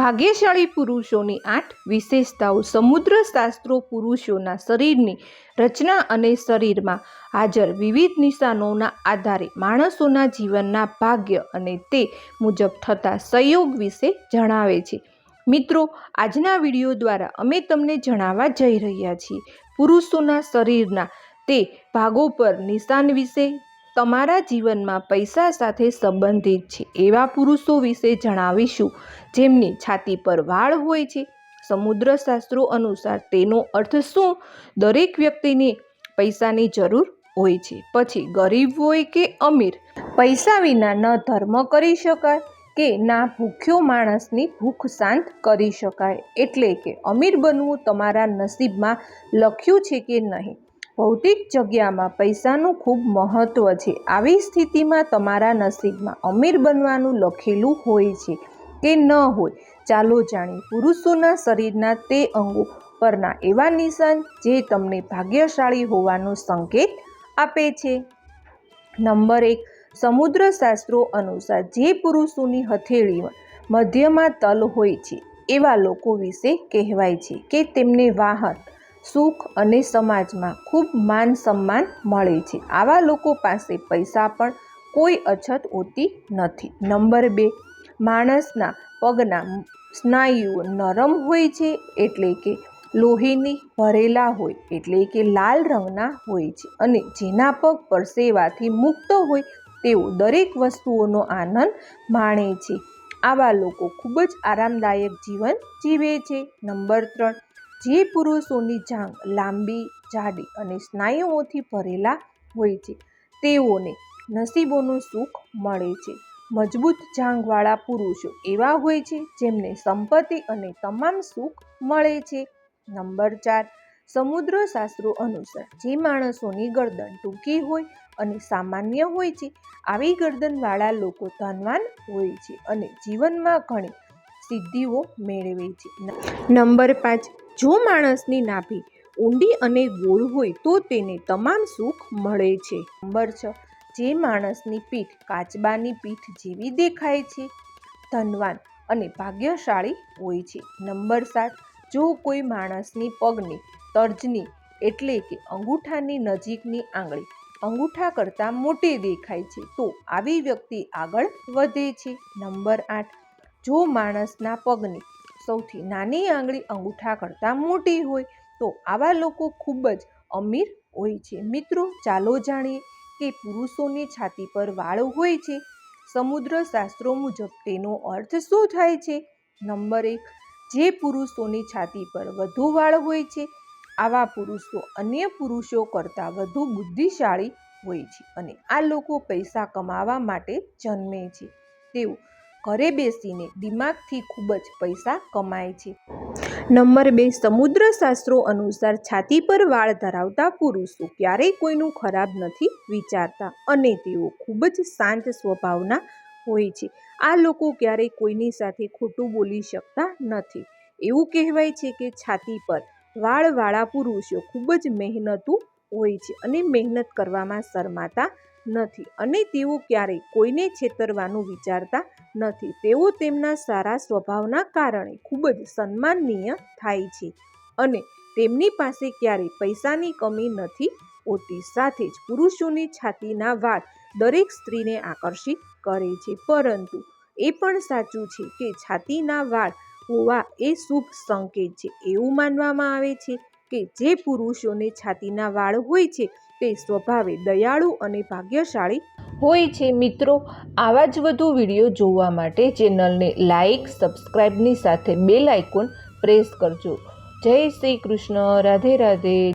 ભાગ્યશાળી પુરુષોની આઠ વિશેષતાઓ સમુદ્ર શાસ્ત્રો પુરુષોના શરીરની રચના અને શરીરમાં હાજર વિવિધ નિશાનોના આધારે માણસોના જીવનના ભાગ્ય અને તે મુજબ થતા સંયોગ વિશે જણાવે છે. મિત્રો, આજના વીડિયો દ્વારા અમે તમને જણાવવા જઈ રહ્યા છીએ, પુરુષોના શરીરના તે ભાગો પર નિશાન વિશે તમારા જીવનમાં પૈસા સાથે સંબંધિત છે એવા પુરુષો વિશે જણાવીશું. જેમની છાતી પર વાળ હોય છે. સમુદ્ર શાસ્ત્રો અનુસાર તેનો અર્થ શું? દરેક વ્યક્તિને પૈસાની જરૂર હોય છે. પછી ગરીબ હોય કે અમીર? પૈસા વિના ન ધર્મ કરી શકાય કે ના ભૂખ્યો માણસની ભૂખ શાંત કરી શકાય. એટલે કે અમીર બનવું તમારા નસીબમાં લખ્યું છે કે નહીં? ભૌતિક જગ્યામાં પૈસાનું ખૂબ મહત્ત્વ છે. આવી સ્થિતિમાં તમારા નસીબમાં અમીર બનવાનું લખેલું હોય છે કે ન હોય, ચાલો જાણીએ. પુરુષોના શરીરના તે અંગો પરના એવા નિશાન જે તમને ભાગ્યશાળી હોવાનો સંકેત આપે છે. નંબર એક, સમુદ્ર શાસ્ત્રો અનુસાર જે પુરુષોની હથેળીમાં મધ્યમાં તલ હોય છે, એવા લોકો વિશે કહેવાય છે કે તેમને વાહન સુખ અને સમાજમાં ખૂબ માન સન્માન મળે છે. આવા લોકો પાસે પૈસા પણ કોઈ અછત હોતી નથી. નંબર બે, માણસના પગના સ્નાયુઓ નરમ હોય છે એટલે કે લોહીની ભરેલા હોય એટલે કે લાલ રંગના હોય છે અને જેના પગ પરસેવાથી મુક્ત હોય તેઓ દરેક વસ્તુઓનો આનંદ માણે છે. આવા લોકો ખૂબ જ આરામદાયક જીવન જીવે છે. નંબર ત્રણ જે પુરુષોની જાંગ લાંબી, જાડી અને સ્નાયુઓથી ભરેલા હોય છે, તેઓને નસીબોનું સુખ મળે છે. મજબૂત જાંઘવાળા પુરુષો એવા હોય છે જેમને સંપત્તિ અને તમામ સુખ મળે છે. નંબર ચાર, સમુદ્ર શાસ્ત્રો અનુસાર જે માણસોની ગરદન ટૂંકી હોય અને સામાન્ય હોય છે, આવી ગરદનવાળા લોકો ધનવાન હોય છે અને જીવનમાં ઘણી સિદ્ધિઓ મેળવે છે. નંબર પાંચ જો માણસની નાભી ઊંડી અને ગોળ હોય તો તેને તમામ સુખ મળે છે. નંબર છ. જે માણસની પીઠ કાચબાની પીઠ જેવી દેખાય છે, ધનવાન અને ભાગ્યશાળી હોય છે. નંબર સાત. જો કોઈ માણસની પગની તર્જની એટલે કે અંગૂઠાની નજીકની આંગળી અંગૂઠા કરતાં મોટી દેખાય છે, તો આવી વ્યક્તિ આગળ વધે છે. નંબર આઠ. જો માણસના પગની સૌથી નાની આંગળી અંગૂઠા કરતાં મોટી હોય તો આવા લોકો ખૂબ જ અમીર હોય છે. મિત્રો, ચાલો જાણીએ કે પુરુષોની છાતી પર વાળ હોય છે. સમુદ્ર શાસ્ત્રો મુજબ તેનો અર્થ શું થાય છે? નંબર એક, જે પુરુષોની છાતી પર વધુ વાળ હોય છે, આવા પુરુષો અન્ય પુરુષો કરતાં વધુ બુદ્ધિશાળી હોય છે અને આ લોકો પૈસા કમાવા માટે જન્મે છે. તેઓ ઘરે બેસીને દિમાગથી ખૂબ જ પૈસા કમાય છે. નંબર બે સમુદ્ર શાસ્ત્રો અનુસાર છાતી પર વાળ ધરાવતા પુરુષો ક્યારેય કોઈનું ખરાબ નથી વિચારતા અને તેઓ ખૂબ જ શાંત સ્વભાવના હોય છે. આ લોકો ક્યારેય કોઈની સાથે ખોટું બોલી શકતા નથી. એવું કહેવાય છે કે છાતી પર વાળવાળા પુરુષો ખૂબ જ મહેનતુ હોય છે અને મહેનત કરવામાં શરમાતા નથી અને તેઓ ક્યારેય કોઈને છેતરવાનું વિચારતા નથી. તેઓ તેમના સારા સ્વભાવના કારણે ખૂબ જ સન્માનનીય થાય છે અને તેમની પાસે ક્યારેય પૈસાની કમી નથી હોતી. સાથે જ પુરુષોની છાતીના વાળ દરેક સ્ત્રીને આકર્ષિત કરે છે. પરંતુ એ પણ સાચું છે કે છાતીના વાળ હોવા એ શુભ સંકેત છે એવું માનવામાં આવે છે. કે જે પુરુષોને છાતીના વાળ હોય છે તે સ્વભાવે દયાળુ અને ભાગ્યશાળી હોય છે. મિત્રો, આવા જ વધુ વીડિયો જોવા માટે ચેનલને લાઇક સબસ્ક્રાઈબની સાથે બેલ આઇકોન પ્રેસ કરજો. જય શ્રી કૃષ્ણ. રાધે રાધે.